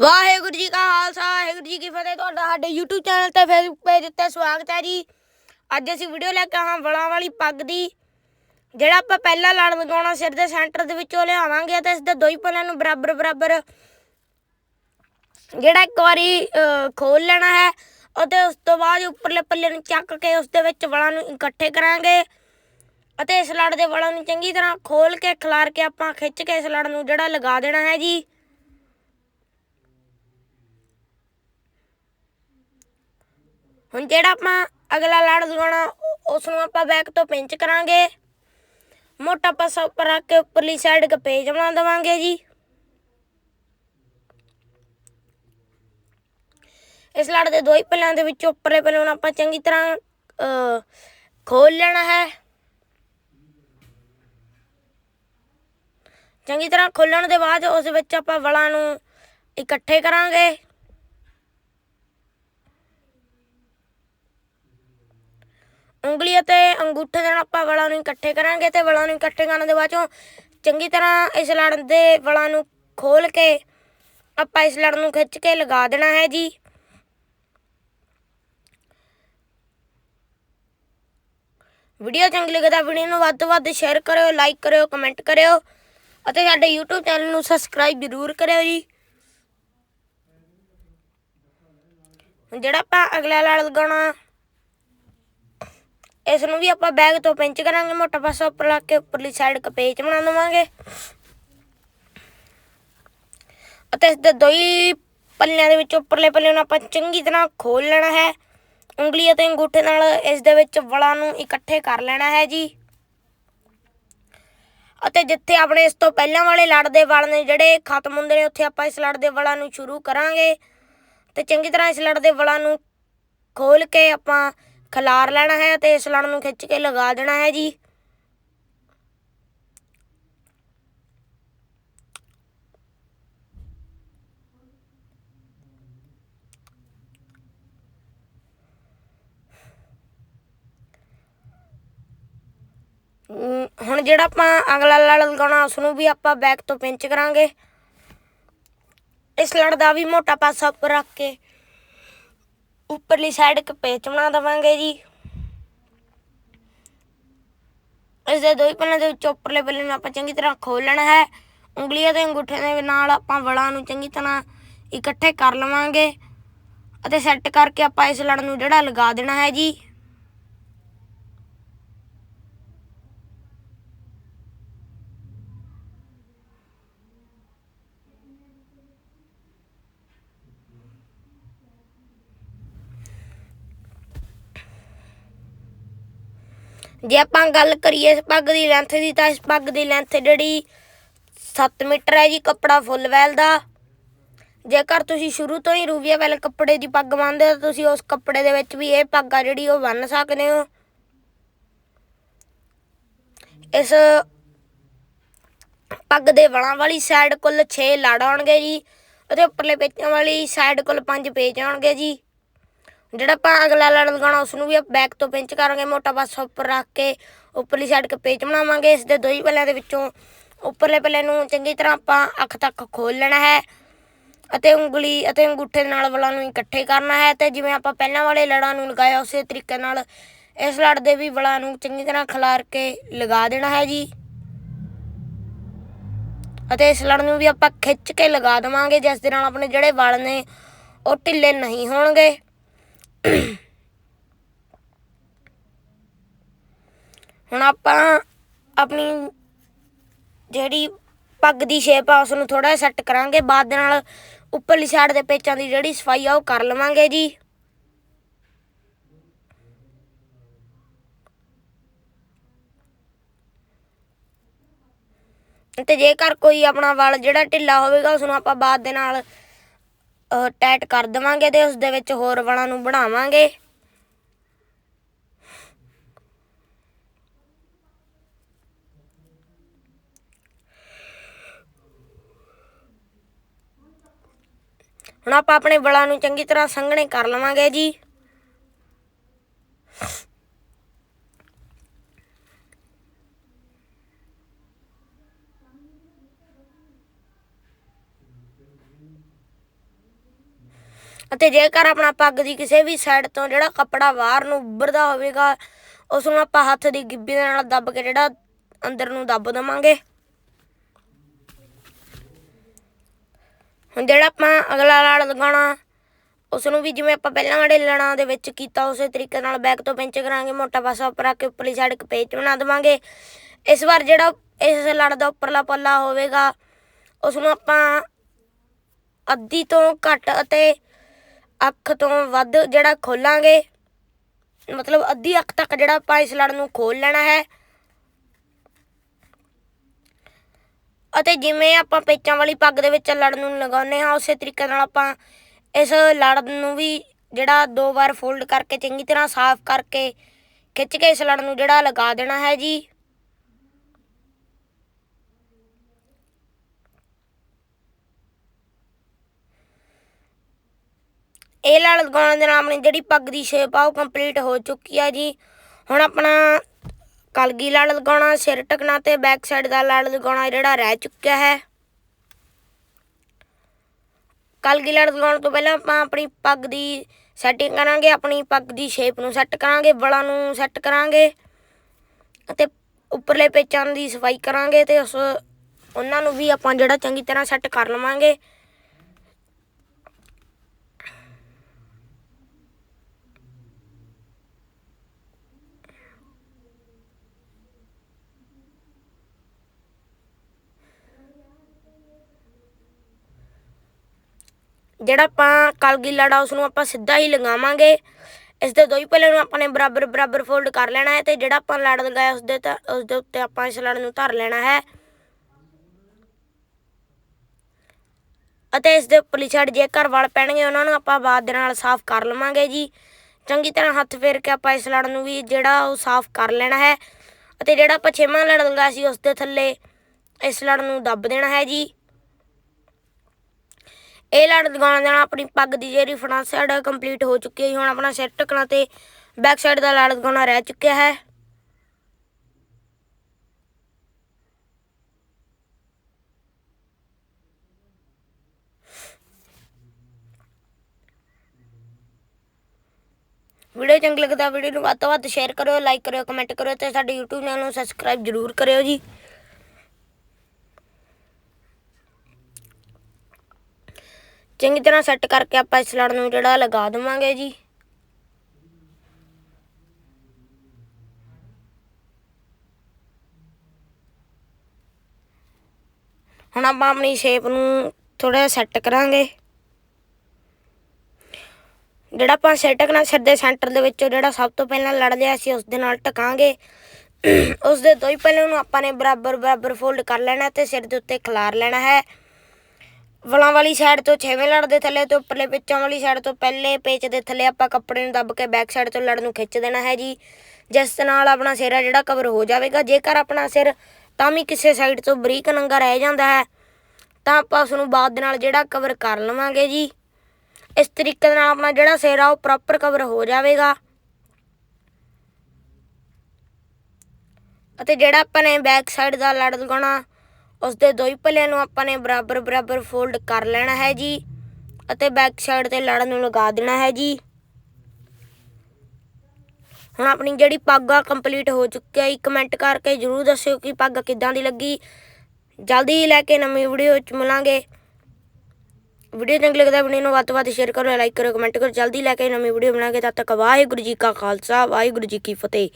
ਵਾਹਿਗੁਰੂ ਜੀ ਕਾ ਖਾਲਸਾ ਵਾਹਿਗੁਰੂ ਜੀ ਕੀ ਫਤਿਹ। ਤੁਹਾਡਾ ਸਾਡੇ YouTube ਚੈਨਲ ਤੇ Facebook ਪੇਜ ਉੱਤੇ ਸਵਾਗਤ ਹੈ ਜੀ। ਅੱਜ ਅਸੀਂ ਵੀਡੀਓ ਲੈ ਕੇ ਆਹਾਂ ਵਲਾਂ ਵਾਲੀ ਪੱਗ ਦੀ ਜਿਹੜਾ ਆਪਾਂ ਪਹਿਲਾਂ ਲੜ ਲਗਾਉਣਾ ਸਿਰ ਦੇ ਸੈਂਟਰ ਦੇ ਵਿੱਚੋਂ ਲਿਆਵਾਂਗੇ ਤੇ ਇਸ ਦੇ ਦੋਈ ਪੱਲਿਆਂ ਨੂੰ ਬਰਾਬਰ ਬਰਾਬਰ ਜਿਹੜਾ ਇੱਕ ਵਾਰੀ ਅਹ, ਖੋਲ ਲੈਣਾ ਹੈ ਅਤੇ ਉਸ ਤੋਂ ਬਾਅਦ ਉੱਪਰਲੇ ਪੱਲੇ ਨੂੰ ਚੱਕ ਕੇ ਉਸ ਦੇ ਵਿੱਚ ਵਲਾਂ ਨੂੰ ਇਕੱਠੇ ਕਰਾਂਗੇ। ਅਤੇ ਇਸ ਲੜ ਦੇ ਵਲਾਂ ਨੂੰ ਚੰਗੀ ਤਰ੍ਹਾਂ ਖੋਲ ਕੇ ਖਿਲਾਰ ਕੇ ਆਪਾਂ ਖਿੱਚ ਕੇ ਇਸ ਲੜ ਨੂੰ ਜਿਹੜਾ ਲਗਾ ਦੇਣਾ ਹੈ ਜੀ। ਹੁਣ ਜਿਹੜਾ ਆਪਾਂ ਅਗਲਾ ਲੜ ਲਗਾਉਣਾ ਉਹ- ਉਸ ਨੂੰ ਆਪਾਂ ਬੈਕ ਤੋਂ ਪਿੰਚ ਕਰਾਂਗੇ। ਮੋਟਾ ਪਾਸਾ ਉੱਪਰ ਰੱਖ ਕੇ ਉੱਪਰਲੀ ਸਾਈਡ ਇੱਕ ਬਣਾ ਦੇਵਾਂਗੇ ਜੀ। ਇਸ ਲੜ ਦੇ ਦੋ ਹੀ ਪੱਲਿਆਂ ਦੇ ਵਿੱਚ ਉੱਪਰਲੇ ਪੱਲੇ ਨੂੰ ਆਪਾਂ ਚੰਗੀ ਤਰ੍ਹਾਂ ਅਹ, ਖੋਲ ਲੈਣਾ ਹੈ। ਚੰਗੀ ਤਰ੍ਹਾਂ ਖੋਲਣ ਦੇ ਬਾਅਦ ਉਸ ਵਿੱਚ ਆਪਾਂ ਵਲਾਂ ਨੂੰ ਇਕੱਠੇ ਕਰਾਂਗੇ। ਉਂਗਲੀ ਅਤੇ ਅੰਗੂਠੇ ਦੇ ਨਾਲ ਆਪਾਂ ਵਾਲਾਂ ਨੂੰ ਇਕੱਠੇ ਕਰਾਂਗੇ ਤੇ ਵਲਾਂ ਨੂੰ ਇਕੱਠੇ ਕਰਨ ਦੇ ਬਾਅਦ ਚੋਂ ਚੰਗੀ ਤਰ੍ਹਾਂ ਇਸ ਲੜ ਦੇ ਵਲਾਂ ਨੂੰ ਖੋਲ ਕੇ ਆਪਾਂ ਇਸ ਲੜ ਨੂੰ ਖਿੱਚ ਕੇ ਲਗਾ ਦੇਣਾ ਹੈ ਜੀ। ਵੀਡੀਓ ਚੰਗੀ ਲੱਗੇ ਤਾਂ ਵੀਡੀਓ ਨੂੰ ਵੱਧ ਤੋਂ ਵੱਧ ਸ਼ੇਅਰ ਕਰਿਓ ਲਾਈਕ ਕਰਿਓ ਕਮੈਂਟ ਕਰਿਓ ਅਤੇ ਸਾਡੇ YouTube ਚੈਨਲ ਨੂੰ ਸਬਸਕ੍ਰਾਈਬ ਜ਼ਰੂਰ ਕਰਿਓ ਜੀ। ਜਿਹੜਾ ਆਪਾਂ ਅਗਲਾ ਲੜ ਲਗਾਉਣਾ ਇਸ ਨੂੰ ਵੀ ਆਪਾਂ ਬੈਗ ਤੋਂ ਪਿੰਚ ਕਰਾਂਗੇ, ਮੋਟਾ ਪਾਸਾ ਉੱਪਰ ਲਾ ਕੇ, ਉੱਪਰਲੀ ਸਾਈਡ ਕਪੇਚ ਬਣਾ ਦੇਵਾਂਗੇ। ਅਤੇ ਇਸ ਦੇ ਦੋਈ ਪੱਲਿਆਂ ਦੇ ਵਿੱਚ ਉੱਪਰਲੇ ਪੱਲੇ ਨੂੰ ਆਪਾਂ ਚੰਗੀ ਤਰ੍ਹਾਂ ਖੋਲ ਲੈਣਾ ਹੈ। ਉਂਗਲੀ ਅਤੇ ਅੰਗੂਠੇ ਨਾਲ ਇਸ ਦੇ ਵਿੱਚ ਵਲਾਂ ਨੂੰ ਇਕੱਠੇ ਕਰ ਲੈਣਾ ਹੈ ਜੀ। ਅਤੇ ਜਿੱਥੇ ਆਪਣੇ ਇਸ ਤੋਂ ਪਹਿਲਾਂ ਵਾਲੇ ਲੜ ਦੇ ਵਲ ਨੇ ਜਿਹੜੇ ਖਤਮ ਹੁੰਦੇ ਨੇ, ਉੱਥੇ ਆਪਾਂ ਇਸ ਲੜ ਦੇ ਵਲਾਂ ਨੂੰ ਸ਼ੁਰੂ ਕਰਾਂਗੇ। ਤੇ ਚੰਗੀ ਤਰ੍ਹਾਂ ਇਸ ਲੜ ਦੇ ਵਲਾਂ ਨੂੰ ਖੋਲ ਕੇ ਆਪਾਂ ਖਿਲਾਰ ਲੈਣਾ ਹੈ ਤੇ ਇਸ ਲੜ ਨੂੰ ਖਿੱਚ ਕੇ ਲਗਾ ਦੇਣਾ ਹੈ ਜੀ। ਹੁਣ ਜਿਹੜਾ ਆਪਾਂ ਅਗਲਾ ਲੜ ਲਗਾਉਣਾ, ਉਸ ਨੂੰ ਵੀ ਆਪਾਂ ਬੈਕ ਤੋਂ ਪਿੰਚ ਕਰਾਂਗੇ। ਇਸ ਲੜ ਦਾ ਵੀ ਮੋਟਾ ਪਾਸਾ ਉੱਪਰ ਰੱਖ ਕੇ। ਉੱਪਰਲੀ ਸਾਈਡ ਇੱਕ ਪੇਚ ਬਣਾ ਦੇਵਾਂਗੇ ਜੀ। ਇਸ ਦੇ ਦੋਈ ਪੱਲਿਆਂ ਦੇ ਵਿੱਚ ਉੱਪਰਲੇ ਪੱਲੇ ਨੂੰ ਆਪਾਂ ਚੰਗੀ ਤਰ੍ਹਾਂ ਖੋਲ ਲੈਣਾ ਹੈ। ਉਂਗਲੀਆਂ ਤੇ ਅੰਗੂਠੇ ਦੇ ਨਾਲ ਆਪਾਂ ਵਲਾਂ ਨੂੰ ਚੰਗੀ ਤਰ੍ਹਾਂ ਇਕੱਠੇ ਕਰ ਲਵਾਂਗੇ। ਅਤੇ ਸੈੱਟ ਕਰਕੇ ਆਪਾਂ ਇਸ ਲੜ ਨੂੰ ਜਿਹੜਾ ਲਗਾ ਦੇਣਾ ਹੈ ਜੀ। ਜੇ ਆਪਾਂ ਗੱਲ ਕਰੀਏ ਇਸ ਪੱਗ ਦੀ ਲੈਂਥ ਦੀ ਤਾਂ ਇਸ ਪੱਗ ਦੀ ਲੈਂਥ ਜਿਹੜੀ 7 ਮੀਟਰ ਹੈ ਜੀ, ਕੱਪੜਾ ਫੁੱਲ ਵੈਲ ਦਾ। ਜੇਕਰ ਤੁਸੀਂ ਸ਼ੁਰੂ ਤੋਂ ਹੀ ਰੂਬੀਆ ਵੈਲ ਕੱਪੜੇ ਦੀ ਪੱਗ ਬੰਨਦੇ ਹੋ, ਤਾਂ ਤੁਸੀਂ ਉਸ ਕੱਪੜੇ ਦੇ ਵਿੱਚ ਵੀ ਇਹ ਪੱਗ ਆ ਜਿਹੜੀ ਉਹ ਬੰਨ ਸਕਦੇ ਹੋ। ਇਸ ਪੱਗ ਦੇ ਵਲਾਂ ਵਾਲੀ ਸਾਈਡ ਕੁੱਲ 6 ਲੜ ਆਉਣਗੇ ਜੀ, ਅਤੇ ਉੱਪਰਲੇ ਪੇਚਾਂ ਵਾਲੀ ਸਾਈਡ ਕੁੱਲ 5 ਪੇਚ ਆਉਣਗੇ ਜੀ। ਜਿਹੜਾ ਆਪਾਂ ਅਗਲਾ ਲੜ ਲਗਾਉਣਾ ਉਸ ਨੂੰ ਵੀ ਬੈਕ ਤੋਂ ਪਿੰਚ ਕਰਾਂਗੇ, ਮੋਟਾ ਪਾਸਾ ਉੱਪਰ ਰੱਖ ਕੇ, ਉੱਪਰਲੀ ਸਾਈਡ ਕੇ ਪੇਚ ਬਣਾਵਾਂਗੇ, ਇਸ ਦੇ ਦੋਈ ਪੱਲਿਆਂ ਦੇ ਵਿੱਚੋਂ। ਉੱਪਰਲੇ ਪੱਲੇ ਨੂੰ ਚੰਗੀ ਤਰ੍ਹਾਂ ਆਪਾਂ ਅੱਖ ਤੱਕ ਖੋਲ ਲੈਣਾ ਹੈ ਅਤੇ ਉਂਗਲੀ ਅਤੇ ਅੰਗੂਠੇ ਨਾਲ ਵਲਾਂ ਨੂੰ ਇਕੱਠੇ ਕਰਨਾ ਹੈ ਤੇ ਜਿਵੇਂ ਆਪਾਂ ਪਹਿਲਾਂ ਵਾਲੇ ਲੜਾਂ ਨੂੰ ਲਗਾਇਆ, ਉਸੇ ਤਰੀਕੇ ਨਾਲ ਇਸ ਲੜ ਦੇ ਵੀ ਵਲਾਂ ਨੂੰ ਚੰਗੀ ਤਰ੍ਹਾਂ ਖਿਲਾਰ ਕੇ ਲਗਾ ਦੇਣਾ ਹੈ ਜੀ। ਅਤੇ ਇਸ ਲੜ ਨੂੰ ਵੀ ਆਪਾਂ ਖਿੱਚ ਕੇ ਲਗਾ ਦੇਵਾਂਗੇ, ਜਿਸ ਦੇ ਨਾਲ ਆਪਣੇ ਜਿਹੜੇ ਵਲ ਨੇ, ਉਹ ਢਿੱਲੇ ਨਹੀਂ ਹੋਣਗੇ। ਹੁਣ ਆਪਾਂ ਆਪਣੀ ਜਿਹੜੀ ਪੱਗ ਦੀ ਸ਼ੇਪ ਆ ਉਸ ਨੂੰ ਥੋੜਾ ਸੈੱਟ ਕਰਾਂਗੇ। ਬਾਅਦ ਦੇ ਨਾਲ ਉੱਪਰਲੀ ਸਾਈਡ ਦੇ ਪੇਚਾਂ ਦੀ ਜਿਹੜੀ ਸਫ਼ਾਈ ਆ, ਉਹ ਕਰ ਲਵਾਂਗੇ ਜੀ। ਤੇ ਜੇਕਰ ਕੋਈ ਆਪਣਾ ਵਾਲ ਜਿਹੜਾ ਢਿੱਲਾ ਹੋਵੇਗਾ ਉਸ ਨੂੰ ਆਪਾਂ ਬਾਅਦ ਦੇ ਨਾਲ ਟਾਈਟ ਕਰ ਦੇਵਾਂਗੇ ਤੇ ਉਸ ਦੇ ਵਿੱਚ ਹੋਰ ਵਾਲਾਂ ਨੂੰ ਬਣਾਵਾਂਗੇ। ਹੁਣ ਆਪਾਂ ਆਪਣੇ ਵਾਲਾਂ ਨੂੰ ਚੰਗੀ ਤਰ੍ਹਾਂ ਸੰਘਣੇ ਕਰ ਲਵਾਂਗੇ ਜੀ। ਅਤੇ ਜੇਕਰ ਆਪਣਾ ਪੱਗ ਦੀ ਕਿਸੇ ਵੀ ਸਾਈਡ ਤੋਂ ਜਿਹੜਾ ਕੱਪੜਾ ਬਾਹਰ ਨੂੰ ਉੱਭਰਦਾ ਹੋਵੇਗਾ ਉਸ ਨੂੰ ਆਪਾਂ ਹੱਥ ਦੀ ਗਿੱਬੀ ਦੇ ਨਾਲ ਦੱਬ ਕੇ ਜਿਹੜਾ ਅੰਦਰ ਨੂੰ ਦੱਬ ਦਵਾਂਗੇ। ਹੁਣ ਜਿਹੜਾ ਆਪਾਂ ਅਗਲਾ ਲੜ ਲਗਾਉਣਾ ਉਸ ਨੂੰ ਵੀ ਜਿਵੇਂ ਆਪਾਂ ਪਹਿਲਾਂ ਵਾਲੇ ਲੜਾਂ ਦੇ ਵਿੱਚ ਕੀਤਾ, ਉਸੇ ਤਰੀਕੇ ਨਾਲ ਬੈਕ ਤੋਂ ਪਿੰਚ ਕਰਾਂਗੇ, ਮੋਟਾ ਪਾਸਾ ਉੱਪਰ ਆ ਕੇ ਉੱਪਰਲੀ ਸਾਈਡ ਕਪੇਚ ਬਣਾ ਦੇਵਾਂਗੇ। ਇਸ ਵਾਰ ਜਿਹੜਾ ਇਸ ਲੜ ਦਾ ਉੱਪਰਲਾ ਪੱਲਾ ਹੋਵੇਗਾ ਉਸ ਨੂੰ ਆਪਾਂ ਅੱਧੀ ਤੋਂ ਘੱਟ ਅਤੇ ਅੱਖ ਤੋਂ ਵੱਧ ਜਿਹੜਾ ਖੋਲਾਂਗੇ, ਮਤਲਬ ਅੱਧੀ ਅੱਖ ਤੱਕ ਜਿਹੜਾ ਆਪਾਂ ਇਸ ਲੜ ਨੂੰ ਖੋਲ ਲੈਣਾ ਹੈ। ਅਤੇ ਜਿਵੇਂ ਆਪਾਂ ਪੇਚਾਂ ਵਾਲੀ ਪੱਗ ਦੇ ਵਿੱਚ ਲੜ ਨੂੰ ਲਗਾਉਂਦੇ ਹਾਂ, ਉਸੇ ਤਰੀਕੇ ਨਾਲ ਆਪਾਂ ਇਸ ਲੜ ਨੂੰ ਵੀ ਜਿਹੜਾ ਦੋ ਵਾਰ ਫੋਲਡ ਕਰਕੇ ਚੰਗੀ ਤਰ੍ਹਾਂ ਸਾਫ਼ ਕਰਕੇ ਖਿੱਚ ਕੇ ਇਸ ਲੜ ਨੂੰ ਜਿਹੜਾ ਲਗਾ ਦੇਣਾ ਹੈ ਜੀ। ਇਹ ਲਾਲ ਲਗਾਉਣ ਦੇ ਨਾਲ ਆਪਣੀ ਜਿਹੜੀ ਪੱਗ ਦੀ ਸ਼ੇਪ ਆ, ਉਹ ਕੰਪਲੀਟ ਹੋ ਚੁੱਕੀ ਆ ਜੀ। ਹੁਣ ਆਪਣਾ ਕਲਗੀ ਲਾਲ ਲਗਾਉਣਾ ਸਿਰ ਟਕਣਾ ਤੇ ਬੈਕ ਸਾਈਡ ਦਾ ਲੜ ਲਗਾਉਣਾ ਜਿਹੜਾ ਰਹਿ ਚੁੱਕਿਆ ਹੈ। ਕਲਗੀ ਲੜ ਲਗਾਉਣ ਤੋਂ ਪਹਿਲਾਂ ਆਪਾਂ ਆਪਣੀ ਪੱਗ ਦੀ ਸੈਟਿੰਗ ਕਰਾਂਗੇ, ਆਪਣੀ ਪੱਗ ਦੀ ਸ਼ੇਪ ਨੂੰ ਸੈੱਟ ਕਰਾਂਗੇ ਬਲਾਂ ਨੂੰ ਸੈੱਟ ਕਰਾਂਗੇ ਅਤੇ ਉੱਪਰਲੇ ਪੇਚਾਂ ਦੀ ਸਫ਼ਾਈ ਕਰਾਂਗੇ ਤੇ ਉਸ ਉਹਨਾਂ ਨੂੰ ਵੀ ਆਪਾਂ ਜਿਹੜਾ ਚੰਗੀ ਤਰ੍ਹਾਂ ਸੈੱਟ ਕਰ ਲਵਾਂਗੇ। ਜਿਹੜਾ ਆਪਾਂ ਕਲਗੀ ਲੜਾ ਉਸ ਨੂੰ ਆਪਾਂ ਸਿੱਧਾ ਹੀ ਲਗਾਵਾਂਗੇ ਇਸ ਦੇ ਦੋ ਹੀ ਪੱਲੇ ਨੂੰ ਆਪਾਂ ਨੇ ਬਰਾਬਰ ਬਰਾਬਰ ਫੋਲਡ ਕਰ ਲੈਣਾ ਹੈ ਤੇ ਜਿਹੜਾ ਆਪਾਂ ਲੜ ਲਗਾਇਆ ਉਸ ਦੇ ਉਸ ਦੇ ਉੱਤੇ ਆਪਾਂ ਇਸ ਲੜ ਨੂੰ ਧਰ ਲੈਣਾ ਹੈ। ਅਤੇ ਇਸ ਦੇ ਉੱਪਰਲੀ ਸਾਈਡ ਜੇਕਰ ਵਲ ਪੈਣਗੇ, ਉਹਨਾਂ ਨੂੰ ਆਪਾਂ ਬਾਅਦ ਦੇ ਨਾਲ ਸਾਫ਼ ਕਰ ਲਵਾਂਗੇ ਜੀ। ਚੰਗੀ ਤਰ੍ਹਾਂ ਹੱਥ ਫੇਰ ਕੇ ਆਪਾਂ ਇਸ ਲੜ ਨੂੰ ਵੀ ਜਿਹੜਾ ਉਹ ਸਾਫ਼ ਕਰ ਲੈਣਾ ਹੈ। ਅਤੇ ਜਿਹੜਾ ਆਪਾਂ ਛੇਵਾਂ ਲੜ ਲਗਾਇਆ ਸੀ ਉਸ ਦੇ ਥੱਲੇ, ਇਸ ਲੜ ਨੂੰ ਦੱਬ ਦੇਣਾ ਹੈ ਜੀ। ਇਹ ਲੜ ਲਗਾਉਣ ਦੇ ਆਪਣੀ ਪੱਗ ਦੀ ਜਿਹੜੀ ਫਰੰਟ ਸਾਈਡ ਕੰਪਲੀਟ ਹੋ ਚੁੱਕੀ ਹੈ ਹੁਣ ਆਪਣਾ ਸਿਰ ਟਕਣਾ ਤੇ ਬੈਕ ਸਾਈਡ ਦਾ ਲੜ ਲਗਾਉਣਾ ਰਹਿ ਚੁੱਕਿਆ ਹੈ। ਵੀਡੀਓ ਚੰਗੀ ਲੱਗਦਾ, ਵੀਡੀਓ ਨੂੰ ਵੱਧ ਤੋਂ ਵੱਧ ਸ਼ੇਅਰ ਕਰਿਓ ਲਾਈਕ ਕਰਿਓ ਕਮੈਂਟ ਕਰਿਓ ਤੇ ਸਾਡੇ YouTube ਚੈਨਲ ਨੂੰ ਸਬਸਕ੍ਰਾਈਬ ਜ਼ਰੂਰ ਕਰਿਓ ਜੀ। ਚੰਗੀ ਤਰ੍ਹਾਂ ਸੈੱਟ ਕਰਕੇ ਆਪਾਂ ਇਸ ਲੜ ਨੂੰ ਜਿਹੜਾ ਲਗਾ ਦੇਵਾਂਗੇ ਜੀ। ਹੁਣ ਆਪਾਂ ਆਪਣੀ ਸ਼ੇਪ ਨੂੰ ਥੋੜਾ ਸੈੱਟ ਕਰਾਂਗੇ। ਜਿਹੜਾ ਆਪਾਂ ਸੈੱਟ ਟਕਣਾ ਸਿਰ ਦੇ ਸੈਂਟਰ ਦੇ ਵਿੱਚੋਂ ਜਿਹੜਾ ਸਭ ਤੋਂ ਪਹਿਲਾਂ ਲੜ ਲਿਆ ਸੀ, ਉਸ ਦੇ ਨਾਲ ਟਕਾਂਗੇ। ਉਸ ਦੇ ਦੋ ਹੀ ਪਹਿਲੇ ਨੂੰ ਆਪਾਂ ਨੇ ਬਰਾਬਰ ਬਰਾਬਰ ਫੋਲਡ ਕਰ ਲੈਣਾ ਤੇ ਸਿਰ ਦੇ ਉੱਤੇ ਖਿਲਾਰ ਲੈਣਾ ਹੈ। ਵਲਾਂ ਵਾਲੀ ਸਾਈਡ ਤੋਂ ਛੇਵੇਂ ਲੜ ਦੇ ਥੱਲੇ ਤੋਂ ਉੱਪਰਲੇ ਪੇਚਾਂ ਵਾਲੀ ਸਾਈਡ ਤੋਂ ਪਹਿਲੇ ਪੇਚ ਦੇ ਥੱਲੇ ਆਪਾਂ ਕੱਪੜੇ ਨੂੰ ਦੱਬ ਕੇ ਬੈਕ ਸਾਈਡ ਤੋਂ ਲੜ ਨੂੰ ਖਿੱਚ ਦੇਣਾ ਹੈ ਜੀ। ਜਿਸ ਨਾਲ ਆਪਣਾ ਸਿਰ ਹੈ ਜਿਹੜਾ ਕਵਰ ਹੋ ਜਾਵੇਗਾ। ਜੇਕਰ ਆਪਣਾ ਸਿਰ ਤਾਂ ਵੀ ਕਿਸੇ ਸਾਈਡ ਤੋਂ ਬਰੀਕ ਨੰਗਾ ਰਹਿ ਜਾਂਦਾ ਹੈ, ਤਾਂ ਆਪਾਂ ਉਸ ਨੂੰ ਬਾਅਦ ਦੇ ਨਾਲ ਜਿਹੜਾ ਕਵਰ ਕਰ ਲਵਾਂਗੇ ਜੀ। ਇਸ ਤਰੀਕੇ ਦੇ ਨਾਲ ਆਪਣਾ ਜਿਹੜਾ ਸਿਰ ਆ ਉਹ ਪ੍ਰੋਪਰ ਕਵਰ ਹੋ ਜਾਵੇਗਾ। ਅਤੇ ਜਿਹੜਾ ਆਪਾਂ ਨੇ ਬੈਕ ਸਾਈਡ ਦਾ ਲੜ ਲਗਾਉਣਾ ਉਸ ਦੇ ਦੋ ਹੀ ਪੱਲਿਆਂ ਨੂੰ ਆਪਾਂ ਨੇ ਬਰਾਬਰ ਬਰਾਬਰ ਫੋਲਡ ਕਰ ਲੈਣਾ ਹੈ ਜੀ ਅਤੇ ਬੈਕ ਸਾਈਡ ਤੇ ਲੜਨ ਨੂੰ ਲਗਾ ਦੇਣਾ ਹੈ ਜੀ। ਹੁਣ ਆਪਣੀ ਜਿਹੜੀ ਪੱਗ ਆ ਕੰਪਲੀਟ ਹੋ ਚੁੱਕੀ ਹੈ ਕਮੈਂਟ ਕਰਕੇ ਜਰੂਰ ਦੱਸਿਓ ਕਿ ਪੱਗ ਕਿੱਦਾਂ ਦੀ ਲੱਗੀ। ਜਲਦੀ ਹੀ ਲੈ ਕੇ ਨਵੀਂ ਵੀਡੀਓ 'ਚ ਮਿਲਾਂਗੇ। ਵੀਡੀਓ ਚੰਗੀ ਲੱਗਦਾ ਵੀਡੀਓ ਨੂੰ ਵੱਧ ਤੋਂ ਵੱਧ ਸ਼ੇਅਰ ਕਰੋ ਲਾਈਕ ਕਰੋ ਕਮੈਂਟ ਕਰੋ। ਜਲਦੀ ਲੈ ਕੇ ਨਵੀਂ ਵੀਡੀਓ ਬਣਾਗੇ। ਤਦ ਤੱਕ ਵਾਹਿਗੁਰੂ ਜੀ ਕਾ ਖਾਲਸਾ, ਵਾਹਿਗੁਰੂ ਜੀ ਕੀ ਫਤਿਹ।